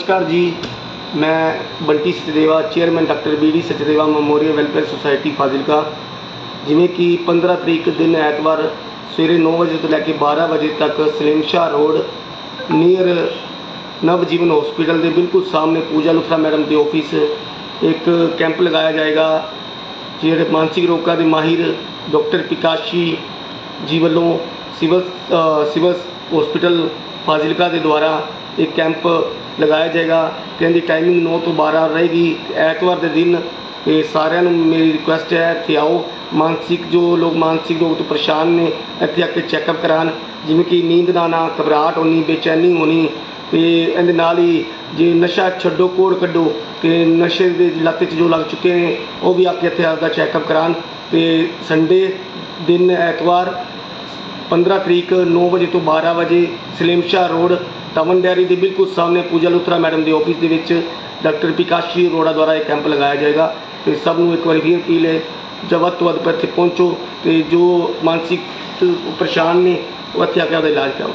ਨਮਸਕਾਰ ਜੀ। ਮੈਂ Bunty Sachdeva, chairman doctor BD Sachdeva memorial welfare society Fazilka. ਜਿਵੇਂ ਕਿ 15 ਤਰੀਕ ਦਿਨ ਐਤਵਾਰ ਸਵੇਰੇ 9 ਵਜੇ ਤੋਂ ਲੈ ਕੇ 12 ਵਜੇ ਤੱਕ Salim Shah road, near Navjeevan hospital ਦੇ ਬਿਲਕੁਲ ਸਾਹਮਣੇ ਪੂਜਾ ਲੁਥਰਾ ਮੈਡਮ ਦੇ ਆਫਿਸ, ਇੱਕ ਕੈਂਪ ਲਗਾਇਆ ਜਾਏਗਾ, ਜਿਹੜੇ ਮਾਨਸਿਕ ਰੋਗਾਂ ਦੇ ਮਾਹਿਰ ਡਾਕਟਰ ਪਿਕਾਸ਼ੀ ਜੀ ਵੱਲੋਂ ਸਿਵਲ ਸਿਵਲ ਹਸਪੀਟਲ ਫਾਜ਼ਿਲਕਾ ਦੇ ਦੁਆਰਾ ਇੱਕ ਕੈਂਪ ਲਗਾਇਆ ਜਾਏਗਾ। ਤੇ ਇਹਦੀ ਟਾਈਮਿੰਗ 9 ਤੋਂ 12 ਰਹੇਗੀ। ਐਤਵਾਰ ਦੇ ਦਿਨ, ਤੇ ਸਾਰਿਆਂ ਨੂੰ ਮੇਰੀ ਰਿਕੁਐਸਟ ਹੈ ਇੱਥੇ ਆਓ। ਮਾਨਸਿਕ ਜੋ ਲੋਕ, ਮਾਨਸਿਕ ਰੋਗ ਤੋਂ ਪਰੇਸ਼ਾਨ ਨੇ, ਇੱਥੇ ਆ ਕੇ ਚੈੱਕਅਪ ਕਰਾਉਣ। ਜਿਵੇਂ ਕਿ ਨੀਂਦ ਨਾ ਆਉਣਾ ਘਬਰਾਹਟ ਹੋਣੀ, ਬੇਚੈਨੀ ਹੋਣੀ। ਤੇ ਇਹਦੇ ਨਾਲ ਹੀ ਜੇ ਨਸ਼ਾ ਛੱਡੋ, ਕੋੜ ਕੱਢੋ, ਤੇ ਨਸ਼ੇ ਦੇ ਲੱਤ 'ਚ ਜੋ ਲੱਗ ਚੁੱਕੇ ਨੇ, ਉਹ ਵੀ ਆ ਕੇ ਇੱਥੇ ਆਪਦਾ ਚੈੱਕਅਪ ਕਰਾਉਣ। ਤੇ ਸੰਡੇ ਦਿਨ ਐਤਵਾਰ 15 ਤਰੀਕ 9 ਵਜੇ ਤੋਂ 12 ਵਜੇ ਸਲੀਮਸ਼ਾ ਰੋਡ ਤਮਨ ਡੈਰੀ ਦੇ ਬਿਲਕੁਲ ਸਾਹਮਣੇ ਪੂਜਾ ਲੁਥਰਾ ਮੈਡਮ ਦੇ ਆਫਿਸ ਦੇ ਵਿੱਚ ਡਾਕਟਰ ਪਿਕਾਸ਼ੀ ਅਰੋੜਾ ਦੁਆਰਾ ਇਹ ਕੈਂਪ ਲਗਾਇਆ ਜਾਏਗਾ ਤੇ ਸਭ ਨੂੰ ਇੱਕ ਵਾਰੀ ਫਿਰ ਅਪੀਲ ਹੈ ਜਦ ਵੱਧ ਤੋਂ ਵੱਧ ਇੱਥੇ ਪਹੁੰਚੋ ਤੇ ਜੋ ਮਾਨਸਿਕ ਪਰੇਸ਼ਾਨ ਨੇ ਉਹ ਇੱਥੇ ਆ ਕੇ ਆਪਦਾ ਇਲਾਜ ਕਰਾਓ।